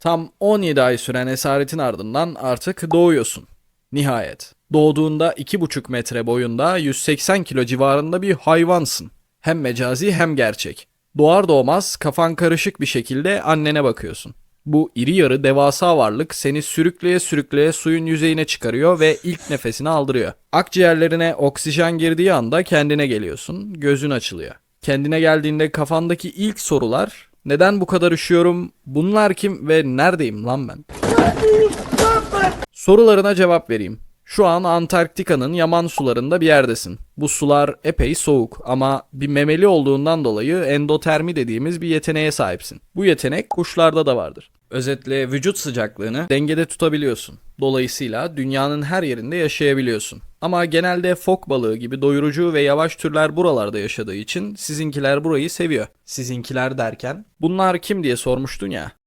Tam 17 ay süren esaretin ardından artık doğuyorsun. Nihayet. Doğduğunda 2,5 metre boyunda 180 kilo civarında bir hayvansın. Hem mecazi hem gerçek. Doğar doğmaz kafan karışık bir şekilde annene bakıyorsun. Bu iri yarı devasa varlık seni sürükleye sürükleye suyun yüzeyine çıkarıyor ve ilk nefesini aldırıyor. Akciğerlerine oksijen girdiği anda kendine geliyorsun, gözün açılıyor. Kendine geldiğinde kafandaki ilk sorular neden bu kadar üşüyorum, bunlar kim ve neredeyim lan ben? Sorularına cevap vereyim. Şu an Antarktika'nın yaman sularında bir yerdesin. Bu sular epey soğuk ama bir memeli olduğundan dolayı endotermi dediğimiz bir yeteneğe sahipsin. Bu yetenek kuşlarda da vardır. Özetle vücut sıcaklığını dengede tutabiliyorsun. Dolayısıyla dünyanın her yerinde yaşayabiliyorsun. Ama genelde fok balığı gibi doyurucu ve yavaş türler buralarda yaşadığı için sizinkiler burayı seviyor. Sizinkiler derken bunlar kim diye sormuştun ya.